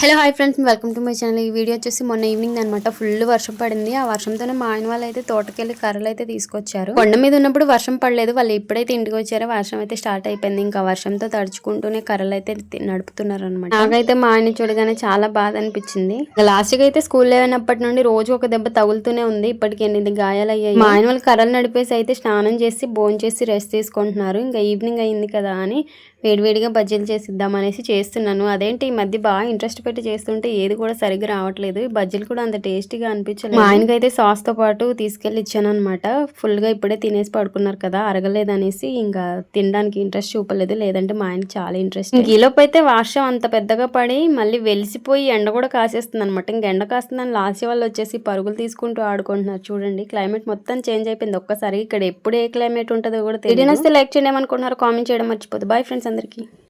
Hello hi friends welcome to my channel ఈ video వచ్చేసి మొన్న ఈవినింగ్ అనమాట ఫుల్ వర్షం పడింది. ఆ వర్షంతోనే మా ఆయన వాళ్ళు అయితే తోటకెళ్ళి కర్రలు అయితే తీసుకొచ్చారు. కొండ మీద ఉన్నప్పుడు వర్షం పడలేదు. వాళ్ళు ఎప్పుడైతే ఇంటికి వచ్చారో వర్షం అయితే స్టార్ట్ అయిపోయింది. ఇంకా వర్షంతో తడుచుకుంటూనే కర్రలు అయితే నడుపుతున్నారు అనమాట నాకైతే మా ఆయన చూడగానే చాలా బాధ అనిపించింది. లాస్ట్కి అయితే స్కూల్ లేవనప్పటి నుండి రోజు ఒక దెబ్బ తగులుతూనే ఉంది. ఇప్పటికి ఎనిమిది గాయాలు అయ్యాయి మా ఆయన వాళ్ళు కర్రలు నడిపేసి అయితే స్నానం చేసి భోజనం చేసి రెస్ట్ తీసుకుంటున్నారు. ఇంకా ఈవినింగ్ అయింది కదా అని వేడివేడిగా బజ్జీలు చేసిద్దాం అనేసి చేస్తున్నాను. అదేంటి ఈ మధ్య బాగా ఇంట్రెస్ట్ పెట్టి చేస్తుంటే ఏది కూడా సరిగ్గా రావట్లేదు. ఈ బజ్జీలు కూడా అంత టేస్టీగా అనిపించలేదు. మా ఆయనకైతే సాస్తో పాటు తీసుకెళ్ళి ఇచ్చాను అనమాట ఫుల్గా ఇప్పుడే తినేసి పడుకున్నారు కదా అరగలేదు అనేసి ఇంకా తినడానికి ఇంట్రెస్ట్ చూపలేదు. లేదంటే మా ఆయనకి చాలా ఇంట్రెస్ట్ ఈలోపు అయితే వర్షం అంత పెద్దగా పడి మళ్ళీ వెలిసిపోయి ఎండ కూడా కాసేస్తుంది అనమాట ఇంక ఎండ కాస్తుందని లాస్ట్ వాళ్ళు వచ్చేసి పరుగులు తీసుకుంటూ ఆడుకుంటున్నారు. చూడండి క్లైమేట్ మొత్తం చేంజ్ అయిపోయింది. ఒక్కసారి ఇక్కడ ఎప్పుడు ఏ క్లైమేట్ ఉంటుందో కూడా తెలియదు లైక్ చేయండి ఏమనుకుంటున్నారు కామెంట్ చేయడం మర్చిపోదు బాయ్ ఫ్రెండ్స్ అందరికీ.